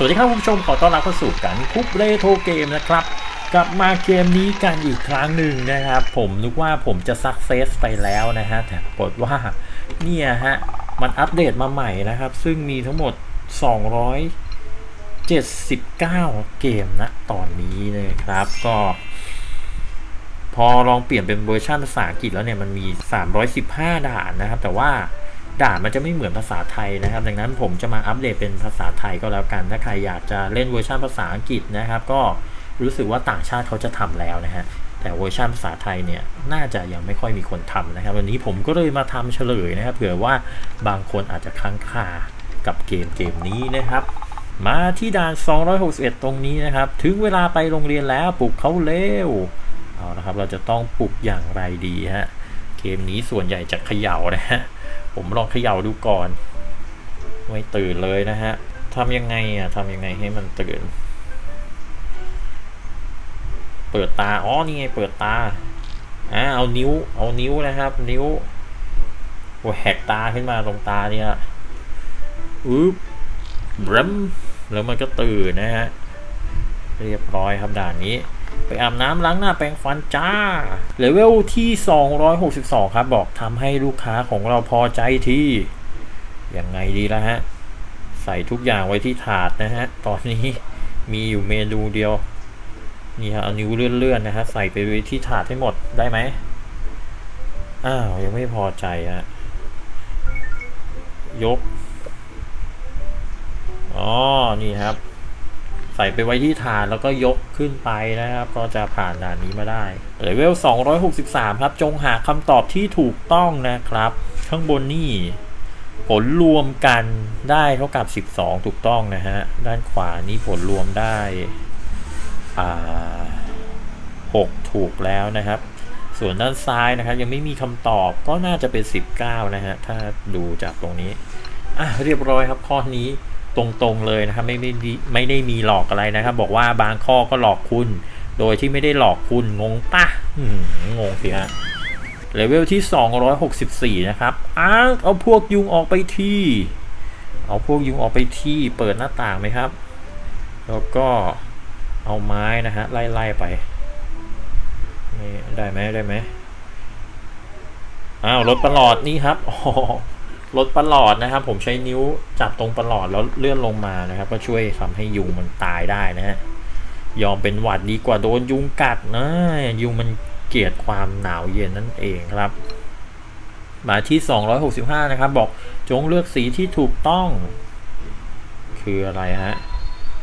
สวัสดีครับคุณผู้ชมขอต้อนรับเข้าสู่กันคุปเรโทรเกมนะครับ กลับมาเกมนี้กันอีกครั้งหนึ่งนะครับ ผมนึกว่าผมจะซักเซสไปแล้วนะฮะ แต่ปรากฏว่าเนี่ยฮะ มันอัปเดตมาใหม่นะครับ ซึ่งมีทั้งหมด 279 เกมนะตอนนี้นะครับก็ พอลองเปลี่ยนเป็นเวอร์ชันภาษาอังกฤษแล้วเนี่ยมันมี 315 ด่านนะครับ แต่ว่า ด่านมันจะไม่เหมือนภาษาไทยนะครับ ดังนั้นผมจะมาอัปเดตเป็นภาษาไทยก็แล้วกัน ถ้าใครอยากจะเล่นเวอร์ชันภาษาอังกฤษนะครับ ก็รู้สึกว่าต่างชาติเขาจะทำแล้วนะฮะแต่เวอร์ชันภาษาไทยเนี่ยน่าจะยังไม่ค่อยมีคนทำนะครับ วันนี้ผมก็เลยมาทำเฉลยนะครับเผื่อว่าบางคนอาจจะค้างคากับเกมเกมนี้นะครับ มาที่ด่าน 261 ตรงนี้นะครับ ถึงเวลาไปโรงเรียนแล้วปลุกเขาเร็วเอาละครับ เราจะต้องปลุกอย่างไรดีฮะเกมนี้ส่วนใหญ่จะเขย่านะฮะ ผมลองเขย่าดูก่อน ไม่ตื่นเลยนะฮะทำยังไงอะทำยังไงให้มันตื่น เปิดตา อ๋อ นี่ไง เปิดตา อ่า เอานิ้ว เอานิ้วนะครับ นิ้วโอ้แหกตาขึ้นมาตรงตาเนี่ยอุ๊บบรัมแล้วมันก็ตื่นนะฮะ เรียบร้อยครับด่านนี้ ไปอาบน้ำล้างหน้าแปรงฟันจ้า เลเวลที่ 262 ครับ บอกทำให้ลูกค้าของเราพอใจที่ ยังไงดีละฮะ ใส่ทุกอย่างไว้ที่ถาดนะฮะ ตอนนี้มีอยู่เมนูเดียว นี่ฮะเอานิ้วเลื่อนๆนะฮะ ใส่ไปไว้ที่ถาดให้หมดได้ไหมอ้าว ยังไม่พอใจฮะ ยก อ๋อ นี่ครับ ใส่ไปไว้ที่ฐานแล้วก็ยกขึ้นไปนะครับ ก็จะผ่านด่านนี้มาได้เลเวล 263 ครับ จงหาคำตอบที่ถูกต้องนะครับ ข้างบนนี่ผลรวมกันได้เท่ากับ 12 ถูกต้องนะฮะ ด้านขวานี่ผลรวมได้อ่า6ถูกแล้วนะครับ ส่วนด้านซ้ายนะครับ ยังไม่มีคำตอบก็น่าจะเป็น 19 นะฮะ ถ้าดูจากตรงนี้ อะเรียบร้อยครับข้อนี้ ตรงๆเลยนะครับ ไม่ไม่ได้ไม่ได้มีหลอกอะไรนะครับ บอกว่าบางข้อก็หลอกคุณ โดยที่ไม่ได้หลอกคุณงงปะงงสิฮะเลเวลที่ 264 นะครับอ้าเอาพวกยุงออกไปที่ เอาพวกยุงออกไปที่เปิดหน้าต่างไหมครับ แล้วก็เอาไม้นะฮะไล่ๆไปนี่ได้ไหมได้ไหมอ้าวรถประหลอดนี่ครับ อ๋อรถประหลอดนะครับ ผมใช้นิ้วจับตรงประหลอดแล้วเลื่อนลงมานะครับ ก็ช่วยทำให้ยุงมันตายได้นะฮะยอมเป็นหวัดดีกว่าโดนยุงกัดนะยุงมันเกลียดความหนาวเย็นนั่นเองครับ มาที่ 265 นะครับ บอกจงเลือกสีที่ถูกต้อง คืออะไรฮะ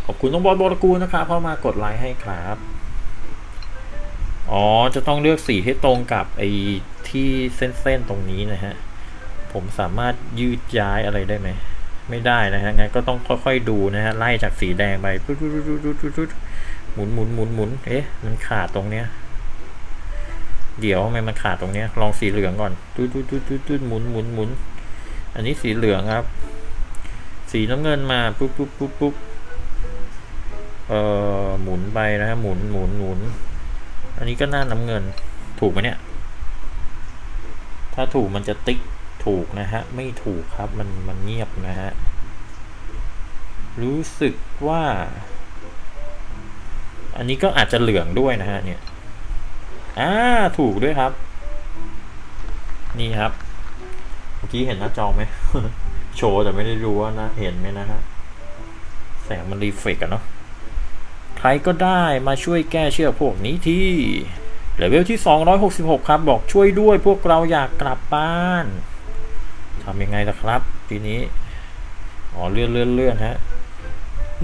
ขอบคุณน้องบอลบอลกูนะครับเข้ามากดไลค์ให้ครับอ๋อจะต้องเลือกสีให้ตรงกับไอ้ที่เส้นๆตรงนี้นะฮะ ผมสามารถยืดย้ายอะไรได้ไหม ไม่ได้นะฮะงั้นก็ต้องค่อยๆดูนะฮะไล่จากสีแดงไปหมุนหมุนหมุนหมุนเอ๊ะมันขาดตรงเนี้ยเดี๋ยวทำไมมันขาดตรงเนี้ยลองสีเหลืองก่อนตุ๊ดตุ๊ดตุ๊ดตุ๊ดตุ๊ดหมุนหมุนหมุนอันนี้สีเหลืองครับ สีน้ำเงินมาปุ๊บปุ๊บปุ๊บปุ๊บเอ่อหมุนไปนะฮะหมุนหมุนหมุนอันนี้ก็หน้าน้ำเงิน ถูกไหมเนี่ย ถ้าถูกมันจะติ๊ก ถูกนะฮะ ไม่ถูกครับ มันมันเงียบนะฮะ รู้สึกว่า อันนี้ก็อาจจะเหลืองด้วยนะฮะ เนี่ย อ่า ถูกด้วยครับ นี่ครับ เมื่อกี้เห็นหน้าจอไหม โชว์แต่ไม่ได้รู้ว่านะ เห็นไหมนะฮะ แสงมันรีเฟกอะเนาะ ใครก็ได้มาช่วยแก้เชือกพวกนี้ที่เลเวลที่ 266 ครับ บอกช่วยด้วยพวกเราอยากกลับบ้าน ทำยังไงล่ะครับทีนี้ อ๋อเลื่อนเลื่อนเลื่อนฮะ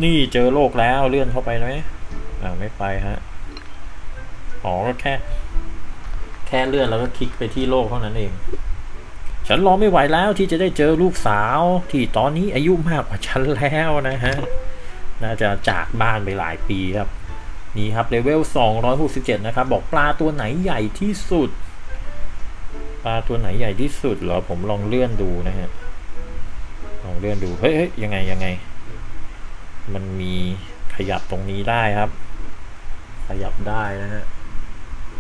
นี่เจอโลกแล้วเลื่อนเข้าไปไหมอ่าไม่ไปฮะ อ๋อก็แค่ แค่เลื่อนแล้วก็คลิกไปที่โลกเท่านั้นเอง ฉันรอไม่ไหวแล้วที่จะได้เจอลูกสาวที่ตอนนี้อายุมากกว่าฉันแล้วนะฮะ น่าจะจากบ้านไปหลายปีครับ นี่ครับเลเวล267 นะครับ บอกปลาตัวไหนใหญ่ที่สุด ปลาตัวไหนใหญ่ที่สุดเหรอผมลองเลื่อนดูนะฮะลองเลื่อนดูเฮ้ยยังไงยังไง มันมีขยับตรงนี้ได้ครับ ขยับได้นะฮะ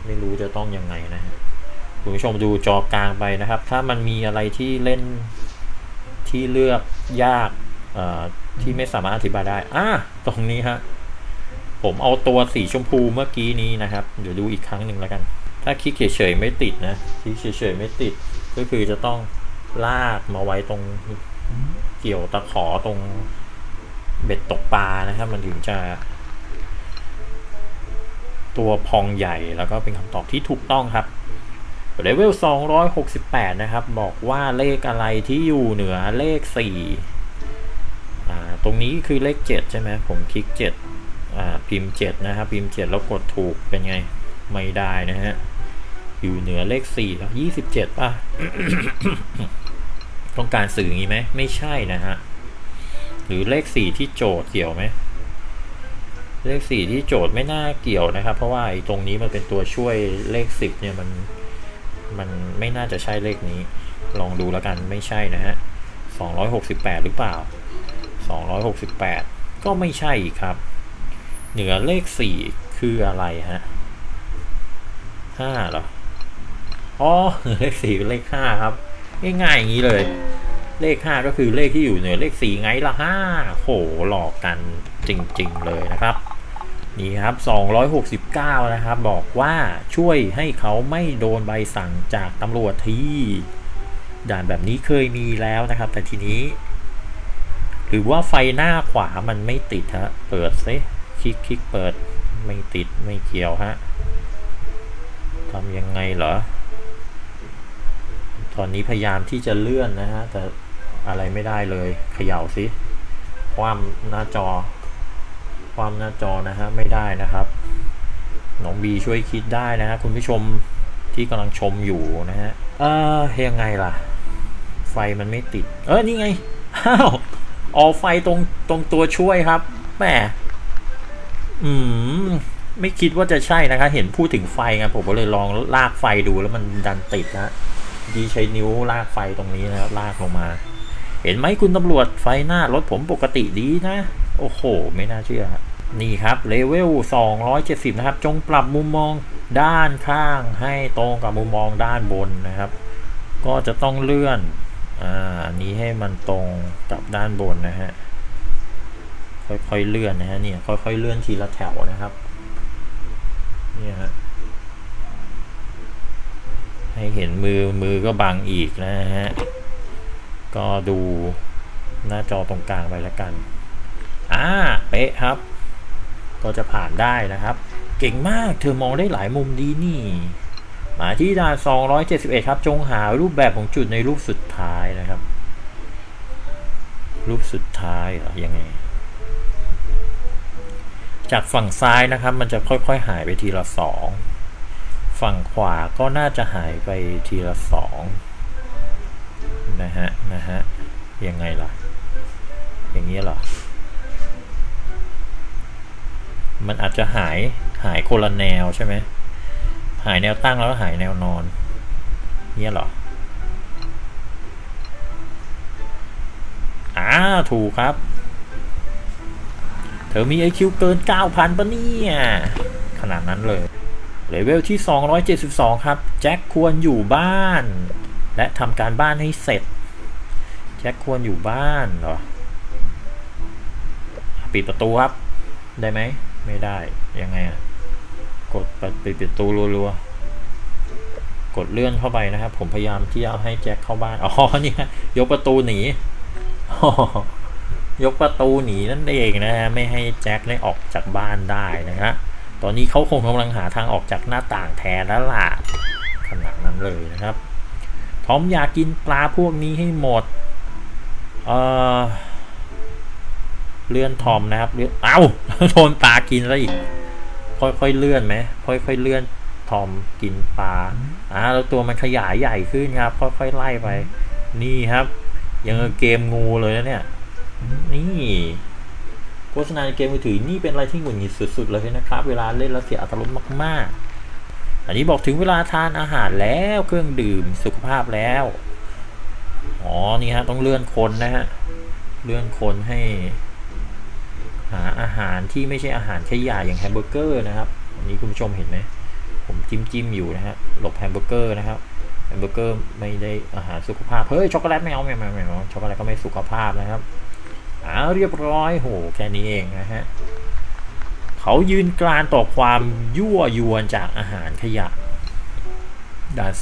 ไม่รู้จะต้องยังไงนะฮะคุณผู้ชมดูจอกลางไปนะครับ ถ้ามันมีอะไรที่เล่นที่เลือกยากอ่อที่ไม่สามารถอธิบายได้อ่าตรงนี้ฮะผมเอาตัวสีชมพูเมื่อกี้นี้นะครับ เดี๋ยวดูอีกครั้งหนึ่งแล้วกัน ถ้าคลิกเฉยๆไม่ติดนะคลิกเฉยๆไม่ติด ก็คือจะต้องลากมาไว้ตรงเกี่ยวตะขอตรงเบ็ดตกปลานะครับ มันถึงจะ ตัวพองใหญ่แล้วก็เป็นคำตอบที่ถูกต้องครับเลเวล 268 นะครับ บอกว่าเลขอะไรที่อยู่เหนือเลข 4 อ่า ตรงนี้คือเลข 7 ใช่ไหม ผมคลิก 7 อ่า พิมพ์ 7 นะครับ พิมพ์ 7 แล้วกดถูกเป็นไง ไม่ได้นะฮะ อยู่เหนือเลข4แล้ว27 ป่ะ ต้องการสื่ออย่างนี้ไหม ไม่ใช่นะฮะ หรือเลข 4 ที่โจทย์เกี่ยวไหม เลขสี่ที่โจทย์ไม่น่าเกี่ยวนะครับ เพราะว่าไอ้ตรงนี้มันเป็นตัวช่วยเลขสิบเนี่ยมันมันไม่น่าจะใช่เลขนี้ ลองดูแล้วกันไม่ใช่นะฮะสองร้อยหกสิบแปดหรือเปล่าสองร้อยหกสิบแปดก็ไม่ใช่ครับ เหนือเลขสี่คืออะไรฮะห้าเหรอ อ๋อเลขสี่เป็นเลขห้าครับ ง่ายๆอย่างนี้เลย เลขห้าก็คือเลขที่อยู่เหนือเลขสี่ไงละห้าโหหลอกกันจริงๆเลยนะครับ นี่ครับ 269 นะครับ บอกว่าช่วยให้เขาไม่โดนใบสั่งจากตำรวจที่ ด่านแบบนี้เคยมีแล้วนะครับ แต่ทีนี้ หรือว่าไฟหน้าขวามันไม่ติดฮะเปิดซิคลิกคลิกเปิดไม่ติดไม่เกี่ยวฮะทำยังไงเหรอ อนนี้พยายามที่จะเลื่อนนะฮะ แต่อะไรไม่ได้เลยเขย่าซิความหน้าจอ ความหน้าจอนะฮะไม่ได้นะครับน้องบีช่วยคิดได้นะฮะคุณผู้ชมที่กำลังชมอยู่นะฮะเออยังไงล่ะ ไฟมันไม่ติด เออนี่ไงอ้าวออกไฟตรงตรงตัวช่วยครับแหมอืมไม่คิดว่าจะใช่นะคะ เห็นพูดถึงไฟไงผมก็เลยลองลากไฟดูแล้วมันดันติดนะ ดีใช้นิ้วลากไฟตรงนี้นะครับลากลงมา เห็นไหมคุณตำรวจไฟหน้ารถผมปกติดีนะ โอ้โห ไม่น่าเชื่อ นี่ครับเลเวล 270 นะครับ จงปรับมุมมองด้านข้างให้ตรงกับมุมมองด้านบนนะครับ ก็จะต้องเลื่อนอ่าอันนี้ให้มันตรงกับด้านบนนะฮะค่อยๆเลื่อนนะฮะเนี่ยค่อยๆเลื่อนทีละแถวนะครับเนี่ยฮะ ให้เห็นมือมือก็บังอีกนะฮะ ก็ดูหน้าจอตรงกลางไปแล้วกัน อ่า เป๊ะครับ ก็จะผ่านได้นะครับ เก่งมาก เธอมองได้หลายมุมดีนี่ มาที่ด่าน 271 ครับ จงหารูปแบบของจุดในรูปสุดท้ายนะครับ รูปสุดท้ายเหรอ ยังไง จากฝั่งซ้ายนะครับ มันจะค่อยๆ หายไปทีละสอง ฝั่งขวาก็น่าจะหายไปทีละสองนะฮะ นะฮะ ยังไงล่ะ อย่างนี้เหรอ มันอาจจะหายหายคนละแนวใช่ไหม หายแนวตั้งแล้วก็หายแนวนอนเนี่ยเหรออ่าถูกครับ เธอมี IQ เกิน 9,000ปะเนี่ย ขนาดนั้นเลย เลเวลที่ 272 ครับ แจ็คควรอยู่บ้าน และทำการบ้านให้เสร็จ แจ็คควรอยู่บ้านเหรอ ปิดประตูครับ ได้ไหม ไม่ได้ ยังไงอะกดปิดประตูรัวๆ กดเลื่อนเข้าไปนะครับ ผมพยายามที่จะให้แจ็คเข้าบ้าน อ๋อ เนี่ย ยกประตูหนียกประตูหนีนั่นเองนะฮะ ไม่ให้แจ็คได้ออกจากบ้านได้นะฮะ ตอนนี้เขาคงกำลังหาทางออกจากหน้าต่างแทนแล้วล่ะขนาดนั้นเลยนะครับ ทอมอยากกินปลาพวกนี้ให้หมด เออเลื่อนทอมนะครับเลื่อนเอ้าโดนปลากินแล้วอีก ค่อยๆเลื่อนไหมค่อยๆเลื่อนทอมกินปลาอ่าแล้วตัวมันขยายใหญ่ขึ้นครับค่อยๆไล่ไป นี่ครับ ยังเกมงูเลยนะเนี่ย นี่ ฆษณาในเกมมือถือนี่เป็นอะไรที่หงุดหงิดสุด ๆ เลยนะครับ เวลาเล่นแล้วเสียอรรถรสมาก ๆ อันนี้บอกถึงเวลาทานอาหารแล้วเครื่องดื่มสุขภาพแล้ว อ๋อ นี่ฮะ ต้องเลื่อนคนนะฮะ เลื่อนคนให้ หาอาหารที่ไม่ใช่อาหารขยะอย่างแฮมเบอร์เกอร์นะครับ อันนี้คุณผู้ชมเห็นไหม ผมจิ้มจิ้มอยู่นะฮะ หลบแฮมเบอร์เกอร์นะครับแฮมเบอร์เกอร์ไม่ได้อาหารสุขภาพ เฮ้ย ช็อกโกแลตไม่เอาไม่เอาไม่เอาช็อกโกแลตก็ไม่สุขภาพนะครับ อ่าเรียบร้อยโหแค่นี้เองนะฮะเขายืนกรานต่อความยั่วยวนจากอาหารขยะ ด่าน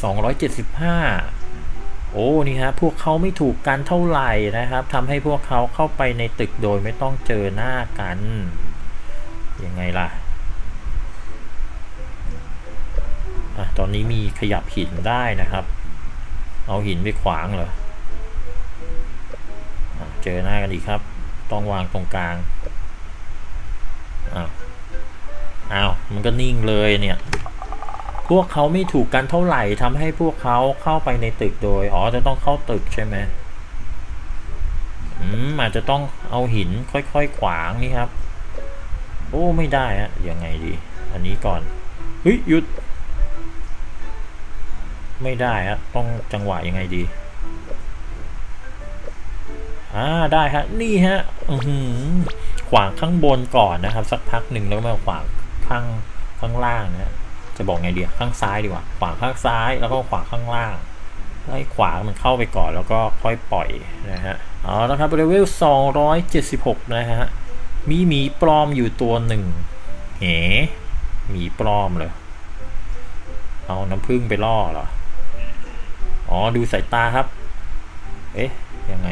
275 โอ้นี่ฮะพวกเขาไม่ถูกกันเท่าไหร่นะครับทำให้พวกเขาเข้าไปในตึกโดยไม่ต้องเจอหน้ากัน ยังไงล่ะอะตอนนี้มีขยับหินได้นะครับ เอาหินไปขวางเหรอ เจอหน้ากันอีกครับ ต้องวางตรงกลาง อ้าว อ้าว มันก็นิ่งเลยเนี่ย พวกเขาไม่ถูกกันเท่าไหร่ทำให้พวกเขาเข้าไปในตึกโดย อ๋อ จะต้องเข้าตึกใช่ไหมอืม อาจจะต้องเอาหินค่อยๆขวางนี่ครับ โอ้ ไม่ได้ฮะยังไงดี อันนี้ก่อน เฮ้ย หยุด ไม่ได้ฮะต้องจังหวะยังไงดี อ่าได้ฮะนี่ฮะอืขวางข้างบนก่อนนะครับ สักพักหนึ่งแล้วมาขวางข้างข้างล่างนะฮะจะบอกไงดีข้างซ้ายดีกว่า ขวางข้างซ้ายแล้วก็ขวางข้างล่างให้ขวางมันเข้าไปก่อนแล้วก็ค่อยปล่อยนะฮะเอาละครับเลเวล276 นะฮะ มีหมีปลอมอยู่ตัวหนึ่งเหหมีปลอมเลย เอาน้ำผึ้งไปล่อเหรอ อ๋อ ดูสายตาครับ เอ๊ะ ยังไง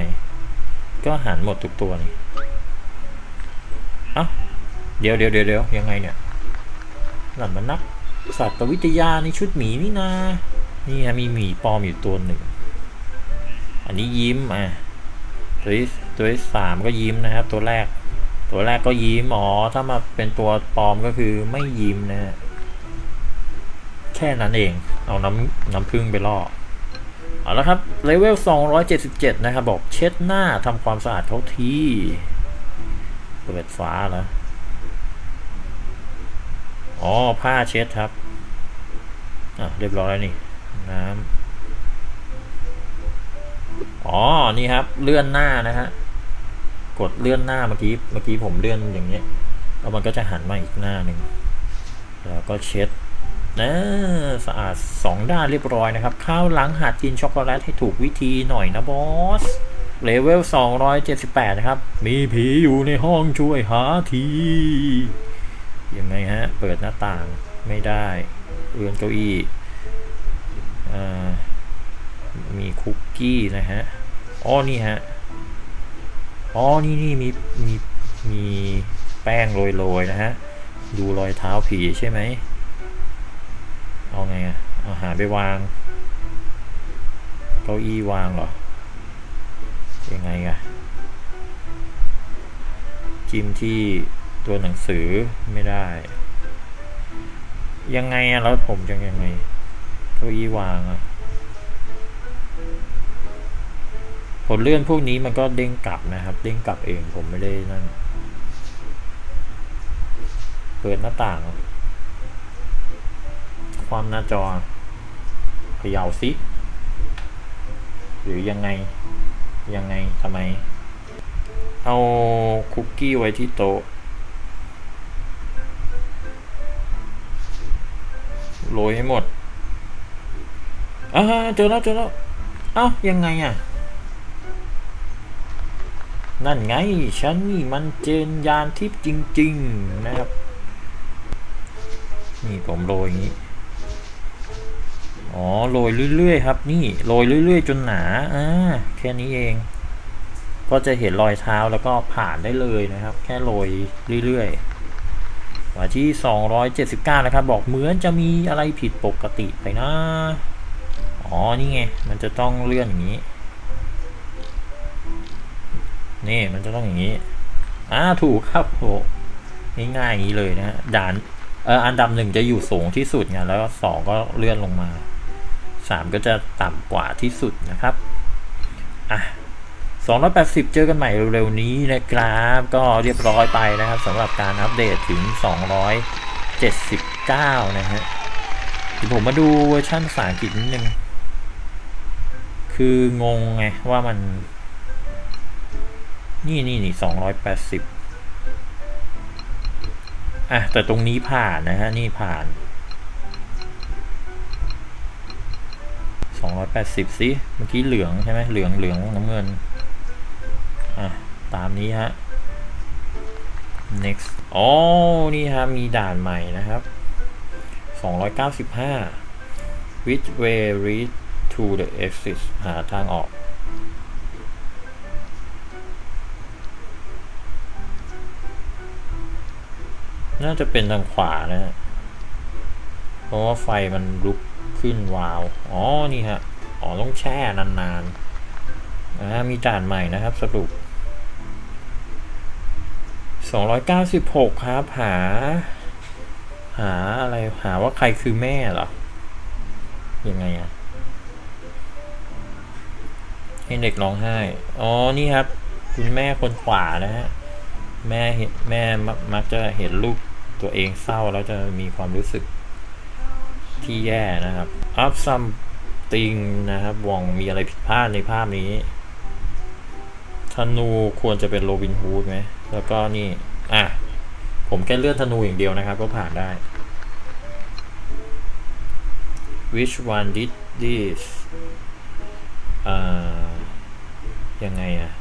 ก็หันหมดทุกตัวนี่เอ้าเดี๋ยวเดี๋ยวเดี๋ยวยังไงเนี่ยนั่นมันนักสัตววิทยาในชุดหมีนี่นานี่ฮะมีหมีปลอมอยู่ตัวหนึ่ง อันนี้ยิ้มอะตัวที่ตัวที่สามก็ยิ้มนะครับ ตัวแรก ตัวแรกก็ยิ้มอ๋อถ้ามาเป็นตัวปลอมก็คือไม่ยิ้มนะแค่นั้นเอง เอาน้ำน้ำพึ่งไปล่อ เอาละครับเลเวล 277 นะครับ บอกเช็ดหน้าทำความสะอาดเขาทีเปิดฟ้าแล้วอ๋อ ผ้าเช็ดครับ อะ เรียบร้อยแล้วนี่ น้ำอ๋อ นี่ครับ เลื่อนหน้านะฮะ กดเลื่อนหน้าเมื่อกี้ เมื่อกี้ผมเลื่อนอย่างเงี้ย แล้วมันก็จะหันมาอีกหน้าหนึ่ง แล้วก็เช็ด นะสะอาดสองด้านเรียบร้อยนะครับ ข้าวหลังหัดกินช็อกโกแลตให้ถูกวิธีหน่อยนะบอสเลเวล 278 นะครับ มีผีอยู่ในห้องช่วยหาที ยังไงฮะ เปิดหน้าต่างไม่ได้เอื้อนเก้าอี้อมีคุกกี้นะฮะ อ๋อ นี่ฮะ อ๋อ นี่นี่มี มี มีแป้งโรยๆนะฮะ ดูรอยเท้าผีใช่ไหม เอาไงอะเอาหาไปวาง เก้าอี้วางเหรอ ยังไงอะจิ้มที่ตัวหนังสือไม่ได้ ยังไงอะแล้วผมจะยังไง เก้าอี้วางอะผลเลื่อนพวกนี้มันก็เด้งกลับนะครับ เด้งกลับเองผมไม่ได้นั่น เปิดหน้าต่าง ความหน้าจอเขย่าซิหรือยังไงยังไงทำไม เอาคุกกี้ไว้ที่โต๊ะโรยให้หมดอ่าเจอแล้วเจอแล้วเอ้ายังไงอะ นั่นไง ฉันนี่มันเจนยานทิพย์จริง ๆ นะครับ นี่ผมโรยอย่างนี้ อ๋อโรยเรื่อยๆครับ นี่โรยเรื่อยๆ จนหนาอ่าแค่นี้เอง ก็จะเห็นรอยเท้าแล้วก็ผ่านได้เลยนะครับ แค่โรยเรื่อยๆมาที่ 279 นะครับ บอกเหมือนจะมีอะไรผิดปกติไปนะอ๋อนี่ไงมันจะต้องเลื่อนอย่างนี้ นี่มันจะต้องอย่างนี้อ่าถูกครับโหง่ายๆอย่างนี้เลยนะฮะด่านเอออันดับหนึ่งจะอยู่สูงที่สุดไงแล้วสองก็เลื่อนลงมา สามก็จะต่ำกว่าที่สุดนะครับอะ280 เจอกันใหม่เร็วๆนี้นะครับ ก็เรียบร้อยไปนะครับสำหรับการอัปเดตถึง 279 นะฮะเดี๋ยวผมมาดูเวอร์ชันภาษาอังกฤษนิดนึง คืองงไงว่ามัน นี่นี่นี่280 อะ แต่ตรงนี้ผ่านนะฮะ นี่ผ่าน 280สิเมื่อกี้เหลืองใช่ไหมเหลืองเหลืองน้ำเงิน อะ ตามนี้ฮะ next อ๋อ นี่ฮะ มีด่านใหม่นะครับ 295 which way lead to the exit หาทางออก น่าจะเป็นทางขวานะฮะเพราะว่าไฟมันลุก ขึ้นวาวอ๋อ นี่ฮะ อ๋อ ต้องแช่นานๆอ่ามีด่านใหม่นะครับสรุป 296 ครับ หา หาอะไร หาว่าใครคือแม่เหรอ ยังไงอะให้เด็กร้องไห้ อ๋อ นี่ครับ คุณแม่คนขวานะฮะ แม่เห็นแม่มักจะเห็นลูกตัวเองเศร้าแล้วจะมีความรู้สึก ที่แย่นะครับ up something นะครับวองมีอะไรผิดพลาดในภาพนี้ธนูควรจะเป็นโรบินฮูดไหม แล้วก็นี่ อะ ผมแค่เลื่อนธนูอย่างเดียวนะครับ ก็ผ่านได้ which one did this อ่า ยังไงอะ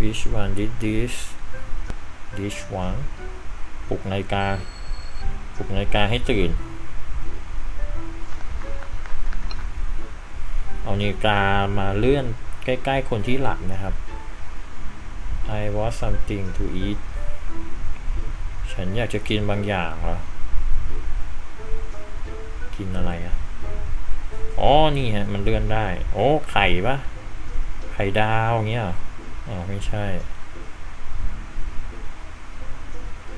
which one did this this one ปลุกนาฬิกาปลุกนาฬิกาให้ตื่น เอานาฬิกามาเลื่อนใกล้ ๆ คนที่หลับนะครับ I want something to eat ฉันอยากจะกินบางอย่างเหรอ กินอะไรอะอ๋อ นี่ฮะ มันเลื่อนได้ โอ้ ไข่ปะไข่ดาวเงี้ยอ๋อ ไม่ใช่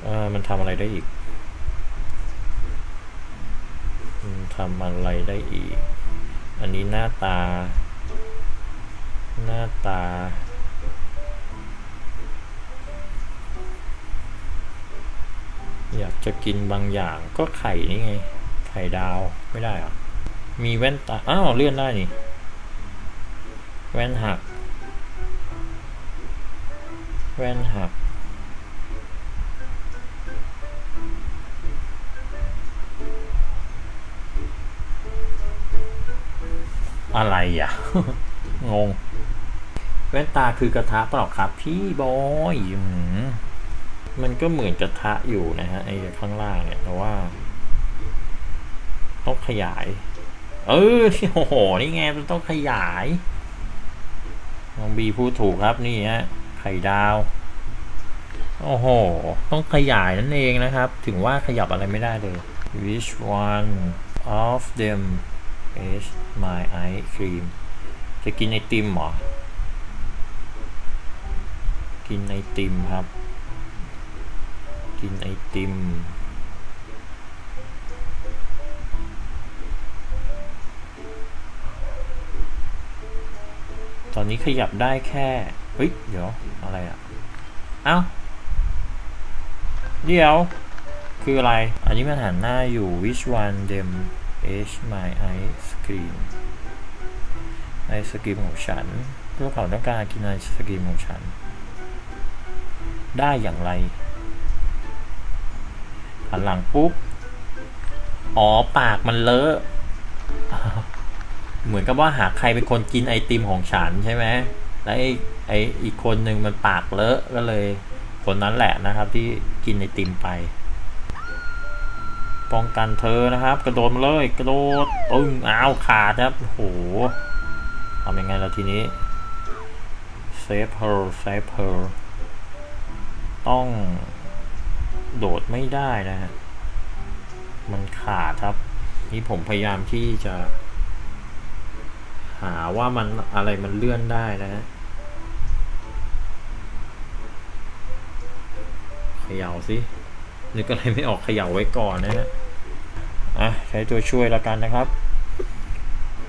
เออมันทำอะไรได้อีกมันทำอะไรได้อีก อันนี้หน้าตา หน้าตา อยากจะกินบางอย่างก็ไข่นี่ไง ไข่ดาวไม่ได้เหรอ มีแว่นตา อ้าวเลื่อนได้นี่ แว่นหัก แว่นหัก อะไรอะ งง แว่นตาคือกระทะเปล่าครับ พี่บอยมมันก็เหมือนกระทะอยู่นะฮะไอ้ข้างล่างเนี่ย แต่ว่า ต้องขยาย เออโอ้โห นี่ไงมันต้องขยายน้องบีพูดถูกครับนี่ฮะไข่ดาว โอ้โห ต้องขยายนั่นเองนะครับ ถึงว่าขยับอะไรไม่ได้เลย which one of them is my ice cream จะกินไอติมหรอ กินไอติมครับ กินไอติม ตอนนี้ขยับได้แค่ เฮ้ย เดี๋ยว อะไรอะ เอ้า เดี๋ยว คืออะไร อันนี้มันหันหน้าอยู่ which one them is my ice cream ไอศกรีมของฉันพวกเขาต้องการกินไอศกรีมของฉัน ได้อย่างไรหันหลังปุ๊บ อ๋อปากมันเลอะ เหมือนกับว่าหาใครเป็นคนกินไอติมของฉันใช่ไหมแล้วไอไออีกคนหนึ่งมันปากเลอะก็เลย คนนั้นแหละนะครับที่กินไอติมไป ป้องกันเธอนะครับ กระโดดมาเลยกระโดดปึ้งอ้าวขาดครับโหทำยังไงล่ะทีนี้ save her save her ต้องโดดไม่ได้นะฮะมันขาดครับ นี่ผมพยายามที่จะ หาว่ามันอะไรมันเลื่อนได้นะฮะขย่าสิ นึกอะไรไม่ออกเขย่าไว้ก่อนนะฮะอะใช้ตัวช่วยแล้วกันนะครับ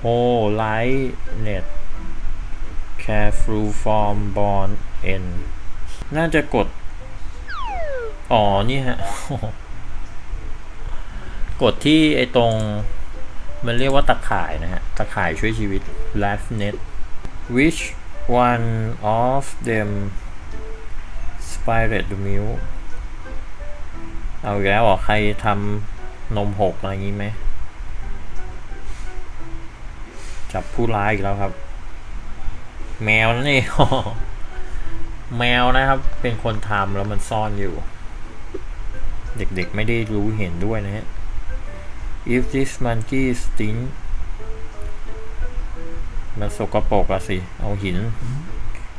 โ o ไลท์เน็ต careful form born n น่าจะกด อ๋อ นี่ฮะ กดที่ไอตรง มันเรียกว่าตะข่ายนะฮะ ตะข่ายช่วยชีวิต life net which one of them spired the milk เอาแล้วเหรอใครทำนมหกอะไรอย่างนี้ไหมจับผู้ร้ายอีกแล้วครับ แมวนั่นเองแมวนะครับ เป็นคนทำแล้วมันซ่อนอยู่ เด็กๆไม่ได้รู้เห็นด้วยนะฮะ if this monkey stink มันสกปรกอะสิ เอาหิน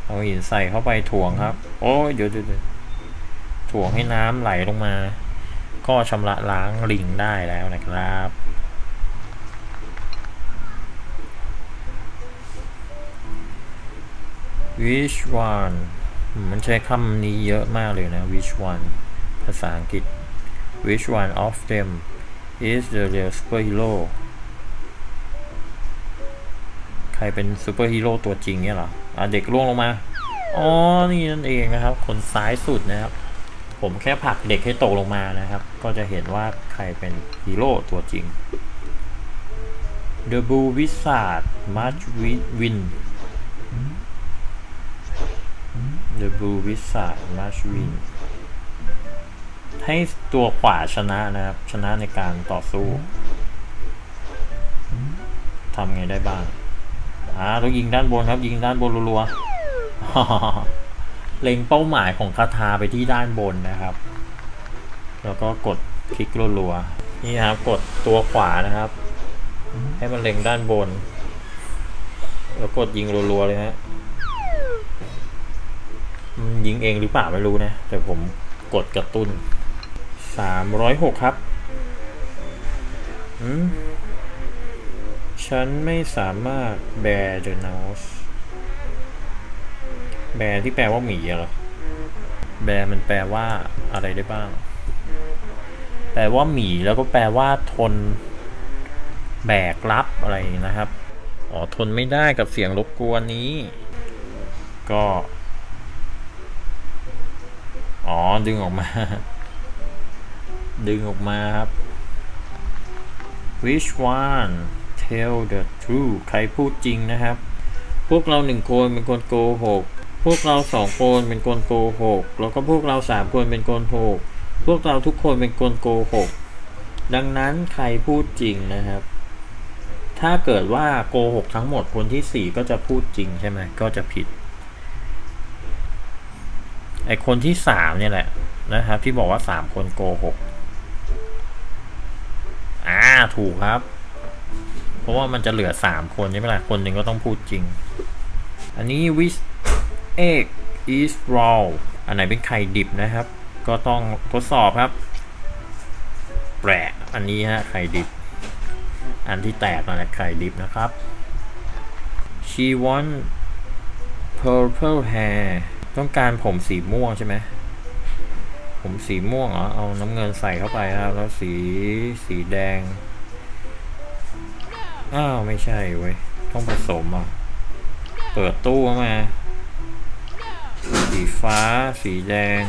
เอาหินใส่เข้าไปถ่วงครับ โอ้ยเดี๋ยวเดี๋ยวเดี๋ยวถ่วงให้น้ำไหลลงมา ก็ชำระล้างลิงได้แล้วนะครับ which one มันใช้คำนี้เยอะมากเลยนะ which one ภาษาอังกฤษ which one of them is the real superhero ใครเป็นซูเปอร์ฮีโร่ตัวจริงเนี่ยเหรออะเด็กล่วงลงมา อ๋อ นี่นั่นเองนะครับ คนซ้ายสุดนะครับ ผมแค่ผลักเด็กให้ตกลงมานะครับ ก็จะเห็นว่าใครเป็นฮีโร่ตัวจริง The Blue Wizard Must Win The Blue Wizard Must Win ให้ตัวขวาชนะนะครับ ชนะในการต่อสู้ทำไงได้บ้าง อ่าต้องยิงด้านบนครับ ยิงด้านบนรัวๆ เล็งเป้าหมายของคาถาไปที่ด้านบนนะครับ แล้วก็กดคลิกรัวๆนี่ครับกดตัวขวานะครับ ให้มันเล็งด้านบน แล้วกดยิงรัวๆเลยฮะมันยิงเองหรือเปล่าไม่รู้นะ แต่ผมกดกระตุ้นสามร้อยหกครับอืมฉันไม่สามารถ bear the nose bear ที่แปลว่าหมีอะเหรอ bear มันแปลว่าอะไรได้บ้าง แปลว่าหมีแล้วก็แปลว่าทน แบกรับอะไรนะครับ อ๋อทนไม่ได้กับเสียงรบกวนนี้ ก็ อ๋อดึงออกมา ดึงออกมาครับ which one tell the truth ใครพูดจริงนะครับ พวกเราหนึ่งคนเป็นคนโกหก พวกเราสองคนเป็นคนโกหก แล้วก็พวกเราสามคนเป็นคนโกหก พวกเราทุกคนเป็นคนโกหก ดังนั้นใครพูดจริงนะครับ ถ้าเกิดว่าโกหกทั้งหมดคนที่สี่ก็จะพูดจริงใช่ไหมก็จะผิด ไอคนที่สามเนี่ยแหละนะครับ ที่บอกว่าสามคนโกหก อ่าถูกครับ เพราะว่ามันจะเหลือสามคนใช่ไหมล่ะ คนหนึ่งก็ต้องพูดจริง อันนี้ which egg is raw อันไหนเป็นไข่ดิบนะครับ ก็ต้องทดสอบครับ แปะอันนี้ฮะไข่ดิบ อันที่แตกนั่นแหละไข่ดิบนะครับ she want purple hair ต้องการผมสีม่วงใช่ไหมผมสีม่วงเหรอ เอาน้ำเงินใส่เข้าไปครับ แล้วสีสีแดง อ้าว ไม่ใช่เว้ย ต้องผสมอะ เปิดตู้มา สีฟ้า สีแดง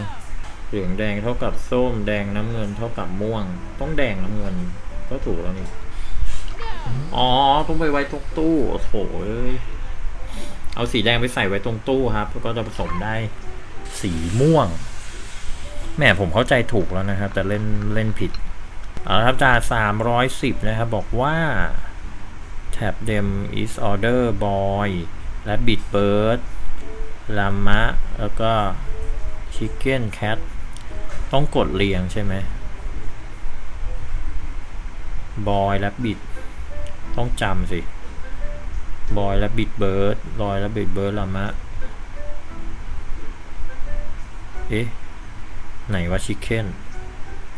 เหลืองแดงเท่ากับส้ม แดงน้ำเงินเท่ากับม่วง ต้องแดงน้ำเงิน ก็ถูกแล้วนี่ อ๋อ ต้องไปไว้ตรงตู้ โอ้โหเอ้ยเอาสีแดงไปใส่ไว้ตรงตู้ครับ ก็จะผสมได้ สีม่วง แหม่ผมเข้าใจถูกแล้วนะครับ แต่เล่นเล่นผิดเอาละครับจ่าสามร้อยสิบนะครับ บอกว่า tab them is order boy และ bit bird ลามะ แล้วก็ chicken cat ต้องกดเรียงใช่ไหม boy และ bit ต้องจำสิ boy และ bit bird boy และ bit bird ลามะ เอ๊ะ ไหนว่า chicken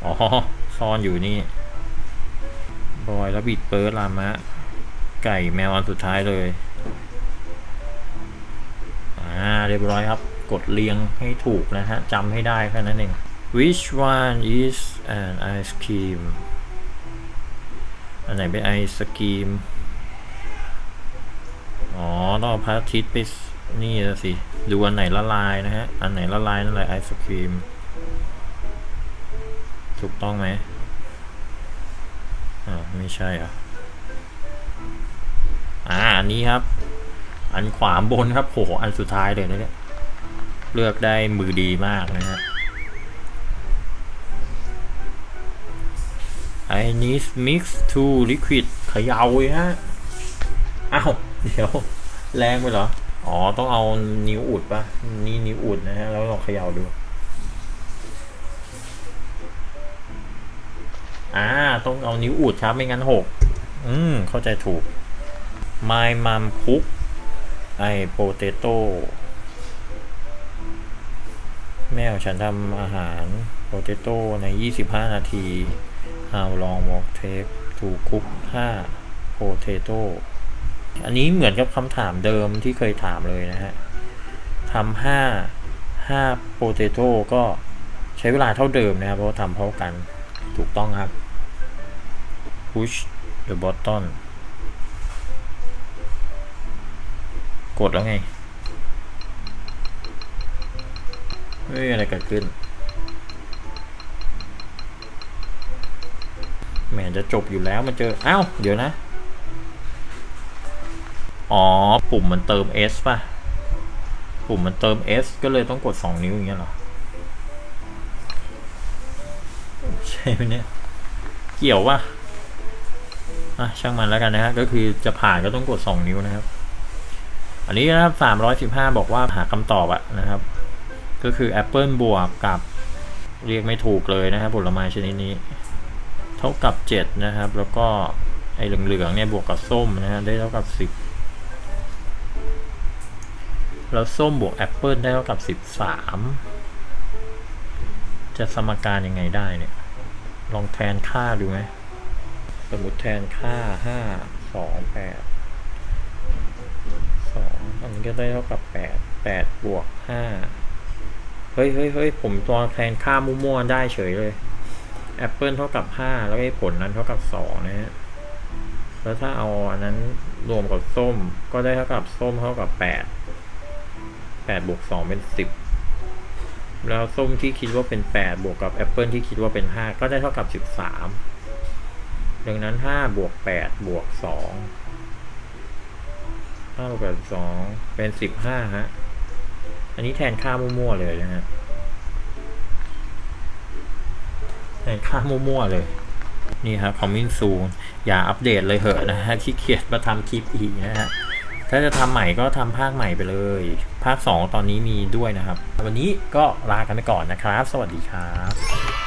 อ๋อ ซ่อนอยู่นี่บอยแล้วบิดเปิร์ดลามะ ไก่แมวอันสุดท้ายเลย อ่าเรียบร้อยครับ กดเรียงให้ถูกนะฮะจำให้ได้แค่นั้นเอง which one is an ice cream อันไหนเป็นไอศกรีม อ๋อต้องเอาพระอาทิตย์ไปนี่สิ ดูอันไหนละลายนะฮะ อันไหนละลายนั่นแหละไอศกรีม ถูกต้องไหมอ่าไม่ใช่อะอ่า อันนี้ครับ อันขวาบนครับโหอันสุดท้ายเลยนะเนี่ยเลือกได้มือดีมากนะฮะ I need mix to liquid ขยาเลยฮะอ้าวเดี๋ยว แรงไปเหรอ อ๋อ ต้องเอานิ้วอุดปะนี่นิ้วอุดนะฮะ แล้วลองขย่าดู อ่า ต้องเอานิ้วอุดครับ ไม่งั้นหก อืม เข้าใจถูก My Mom Cook ไอโปเตโต้แม่ของฉันทำอาหารโปเตโต้ใน 25 นาที How long will take to cook 5 potato อันนี้เหมือนกับคำถามเดิมที่เคยถามเลยนะฮะทำห้าห้าโปเตโต้ก็ใช้เวลาเท่าเดิมนะครับ เพราะทำเท่ากันถูกต้องครับ push the button กดแล้วไงไม่มีอะไรเกิดขึ้นแหมจะจบอยู่แล้วมันเจออ้าวเดี๋ยวนะ อ๋อ ปุ่มมันเติม S ป่ะ ปุ่มมันเติม S ก็เลยต้องกด 2 นิ้วอย่างเงี้ยเหรอ ใช่ไหมเนี่ย เกี่ยวป่ะ อะ ช่างมันแล้วกันนะฮะ ก็คือจะผ่านก็ต้องกด 2 นิ้วนะครับ อันนี้นะครับ 315 บอกว่าหาคำตอบอะนะครับ ก็คือแอปเปิลบวกกับเรียกไม่ถูกเลยนะครับ ผลไม้ชนิดนี้ เท่ากับ 7 นะครับ แล้วก็ไอ้เหลืองๆเนี่ยบวกกับส้มนะฮะได้เท่ากับ 10 แล้วส้มบวกแอปเปิลได้เท่ากับ 13 จะสมการยังไงได้เนี่ย ลองแทนค่าดูไหม สมมติแทนค่า 5 2 8 2อันนี้ก็ได้เท่ากับ8 8บวก5เฮ้ยเฮ้ยเฮ้ยผมตัวแทนค่ามั่วๆได้เฉยเลยแอปเปิลเท่ากับ5แล้วไอ้ผลนั้นเท่ากับ2นะฮะแล้วถ้าเอาอันนั้นรวมกับส้มก็ได้เท่ากับส้มเท่ากับ8 8บวก2เป็น10แล้วส้มที่คิดว่าเป็น8บวกกับแอปเปิลที่คิดว่าเป็น5ก็ได้เท่ากับ13ดังนั้น5บวก8บวกสอง 2 5บวก8 2เป็น15ฮะ อันนี้แทนค่ามั่วๆเลยนะฮะ แทนค่ามั่วๆเลย นี่ครับคอมมินซูนอย่าอัปเดตเลยเหอะนะฮะขี้เกียจมาทำคลิปอีกนะฮะ ถ้าจะทำใหม่ก็ทำภาคใหม่ไปเลย ภาค 2 ตอนนี้มีด้วยนะครับ วันนี้ก็ลากันไปก่อนนะครับ สวัสดีครับ